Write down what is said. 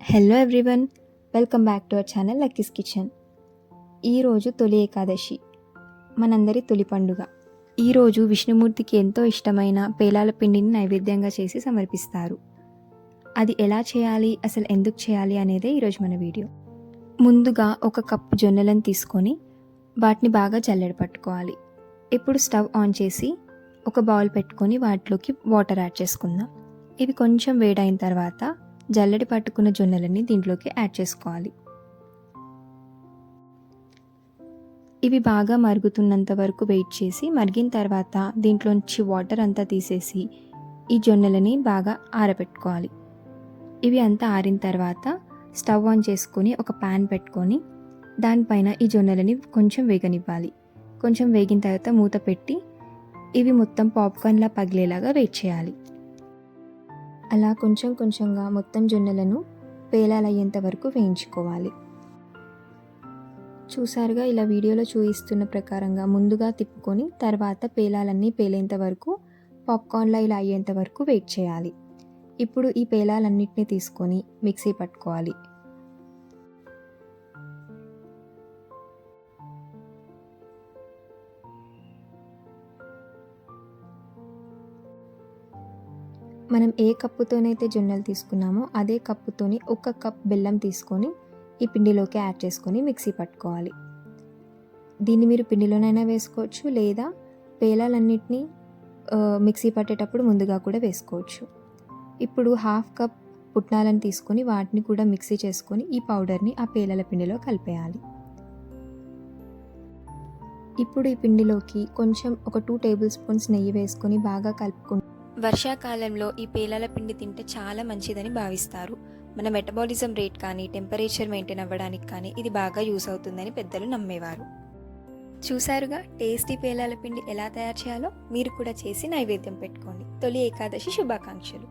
Hello everyone welcome back to our channel Lucky's kitchen ఈరోజు తొలి ఏకాదశి. మనందరి తొలి పండుగ. ఈరోజు విష్ణుమూర్తికి ఎంతో ఇష్టమైన పేలాల పిండిని నైవేద్యంగా చేసి సమర్పిస్తారు. అది ఎలా చేయాలి అసలు ఎందుకు చేయాలి అనేదే ఈరోజు మన వీడియో. ముందుగా ఒక కప్పు జొన్నలను తీసుకొని వాటిని బాగా జల్లెడ పట్టుకోవాలి. ఇప్పుడు స్టవ్ ఆన్ చేసి ఒక బౌల్ పెట్టుకొని వాటిలోకి వాటర్ యాడ్ చేసుకుందాం. ఇవి కొంచెం వేడైన తర్వాత జల్లడి పట్టుకున్న జొన్నలన్నీ దీంట్లోకి యాడ్ చేసుకోవాలి. ఇవి బాగా మరుగుతున్నంత వరకు వెయిట్ చేసి మరిగిన తర్వాత దీంట్లోంచి వాటర్ అంతా తీసేసి ఈ జొన్నలని బాగా ఆరబెట్టుకోవాలి. ఇవి అంతా ఆరిన తర్వాత స్టవ్ ఆన్ చేసుకొని ఒక ప్యాన్ పెట్టుకొని దానిపైన ఈ జొన్నలని కొంచెం వేగనివ్వాలి. కొంచెం వేగిన తర్వాత మూత పెట్టి ఇవి మొత్తం పాప్కార్న్లా పగిలేలాగా వెయిట్ చేయాలి. అలా కొంచెం కొంచెంగా మొత్తం జొన్నలను పేలాలయ్యేంత వరకు వేయించుకోవాలి. చూసారుగా ఇలా వీడియోలో చూపిస్తున్న ప్రకారంగా ముందుగా తిప్పుకొని తర్వాత పేలాలన్నీ పేలేంత వరకు పాప్కార్న్లా ఇలా అయ్యేంత వరకు వెయిట్ చేయాలి. ఇప్పుడు ఈ పేలాలన్నింటినీ తీసుకొని మిక్సీ పట్టుకోవాలి. మనం ఏ కప్పుతోనైతే జొన్నలు తీసుకున్నామో అదే కప్పుతోని ఒక కప్ బెల్లం తీసుకొని ఈ పిండిలోకి యాడ్ చేసుకొని మిక్సీ పట్టుకోవాలి. దీన్ని మీరు పిండిలోనైనా వేసుకోవచ్చు లేదా పేలాలన్నిటినీ మిక్సీ పట్టేటప్పుడు ముందుగా కూడా వేసుకోవచ్చు. ఇప్పుడు హాఫ్ కప్ పుట్నాలను తీసుకొని వాటిని కూడా మిక్సీ చేసుకొని ఈ పౌడర్ని ఆ పేలల పిండిలో కలిపేయాలి. ఇప్పుడు ఈ పిండిలోకి కొంచెం ఒక టూ టేబుల్ స్పూన్స్ నెయ్యి వేసుకొని బాగా కలుపుకుంటూ వర్షాకాలంలో ఈ పేలాల పిండి తింటే చాలా మంచిదని భావిస్తారు. మన మెటబాలిజం రేట్ కానీ టెంపరేచర్ మెయింటైన్ అవ్వడానికి కానీ ఇది బాగా యూస్ అవుతుందని పెద్దలు నమ్మేవారు. చూసారుగా టేస్టీ పేలాల పిండి ఎలా తయారు చేయాలో? మీరు కూడా చేసి నైవేద్యం పెట్టుకోండి. తొలి ఏకాదశి శుభాకాంక్షలు.